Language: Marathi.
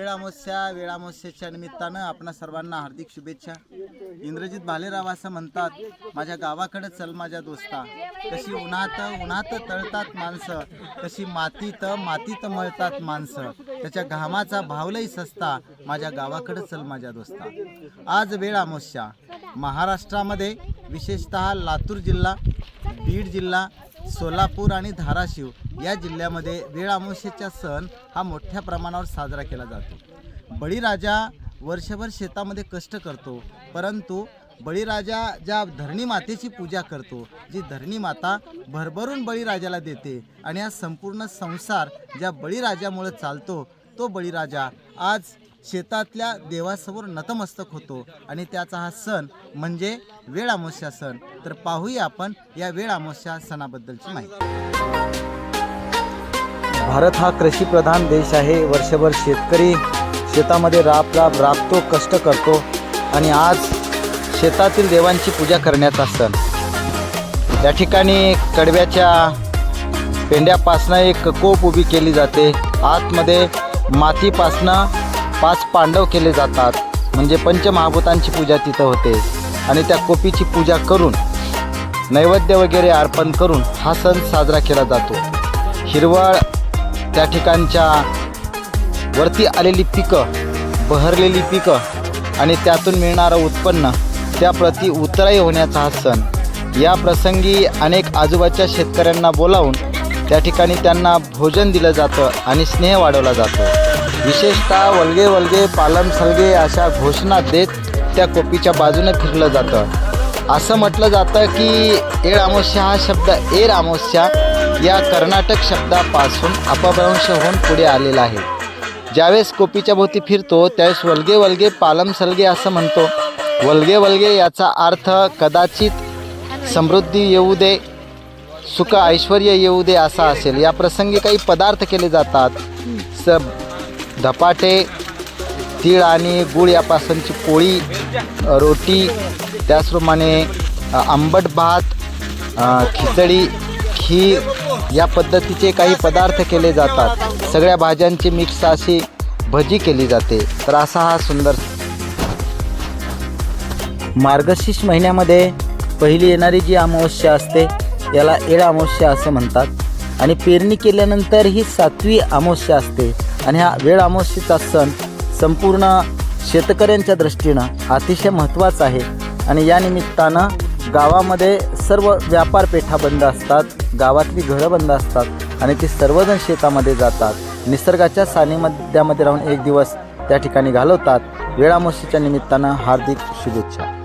अमावस्या वेळामावस्याच्या निमित्तानं आपणा सर्वांना हार्दिक शुभेच्छा. इंद्रजित भालेराव असं म्हणतात माझ्या गावाकडे चल माझ्या दोस्ता. कशी उन्हात उन्हात तळतात माणसं कशी मातीत मातीत मळतात माणसं. त्याच्या घामाचा भावलही सस्ता. माझ्या गावाकडे चल माझ्या दोस्ता. आज वेळ अमावस्या महाराष्ट्रामध्ये विशेषतः लातूर जिल्हा बीड जिल्हा सोलापूर आणि धाराशिव या जिल्ह्यामध्ये वेळ अमावस्येचा सण हा मोठ्या प्रमाणावर साजरा केला जातो. बळीराजा वर्षभर शेतामध्ये कष्ट करतो परंतु बळीराजा ज्या धरणी मातेची पूजा करतो जी धरणी माता भरभरून बळीराजाला देते आणि हा संपूर्ण संसार ज्या बळीराजामुळे चालतो तो बळीराजा आज शेतातल्या देवासमोर नतमस्तक होतो आणि त्याचा हा सण म्हणजे वेळ अमावस्या सण. तर पाहूया आपण या वेळ अमावस्या सणाबद्दलची माहिती. भारत हा कृषीप्रधान देश आहे. वर्षभर शेतकरी शेतामध्ये राब राब राबतो कष्ट करतो आणि आज शेतातील देवांची पूजा करण्याचा सण. या ठिकाणी कडव्याच्या पेंड्यापासनं एक कोप उभी केली जाते. आतमध्ये मातीपासनं पाच पांडव केले जातात. म्हणजे पंचमहाभूतांची पूजा तिथं होते. आणि त्या कोपीची पूजा करून नैवेद्य वगैरे अर्पण करून हा सण साजरा केला जातो. हिरवळ त्या ठिकाणच्या वरती आलेली पिकं बहरलेली पिकं आणि त्यातून मिळणारं उत्पन्न त्याप्रती उतराई होण्याचा हा सण. या प्रसंगी अनेक आजूबाजूच्या शेतकऱ्यांना बोलावून त्या ठिकाणी त्यांना भोजन दिलं जातं आणि स्नेह वाढवला जातो. विशेषतः वल्गे वल्गे पालम सलगे अशा घोषणा देत त्या कोपीच्या बाजूने फिरलं जातं. असं म्हटलं जातं की एळ अमावस्या हा शब्द एर अमावस्या या कर्नाटक शब्दापासून अपभ्रंश होऊन पुढे आलेला आहे. ज्यावेळेस कोपीच्या भोवती फिरतो त्यावेळेस वल्गे वल्गे पालम सलगे असं म्हणतो. वल्गे वल्गे याचा अर्थ कदाचित समृद्धी येऊ दे सुख ऐश्वर येऊ दे असा असेल. या प्रसंगी काही पदार्थ केले जातात. स धपाटे तीळ आणि गुळ यापासूनची पोळी रोटी त्याचप्रमाणे आंबट भात खिचडी खीर या पद्धतीचे काही पदार्थ केले जातात. सगळ्या भाज्यांची मिक्स अशी भजी केली जाते. तर असा हा सुंदर मार्गशीर्ष महिन्यामध्ये पहिली येणारी जी अमावस्या असते याला एळ अमावस्या असं म्हणतात. आणि पेरणी केल्यानंतर ही सातवी अमावस्या असते. आणि हा वेळ अमावस्येचा सण संपूर्ण शेतकऱ्यांच्या दृष्टीनं अतिशय महत्त्वाचा आहे. आणि या निमित्तानं गावामध्ये सर्व व्यापारपेठा बंद असतात गावातली घरं बंद असतात आणि ती सर्वजण शेतामध्ये जातात. निसर्गाच्या सानिमध्यामध्ये राहून एक दिवस त्या ठिकाणी घालवतात. वेळामोशीच्या निमित्तानं हार्दिक शुभेच्छा.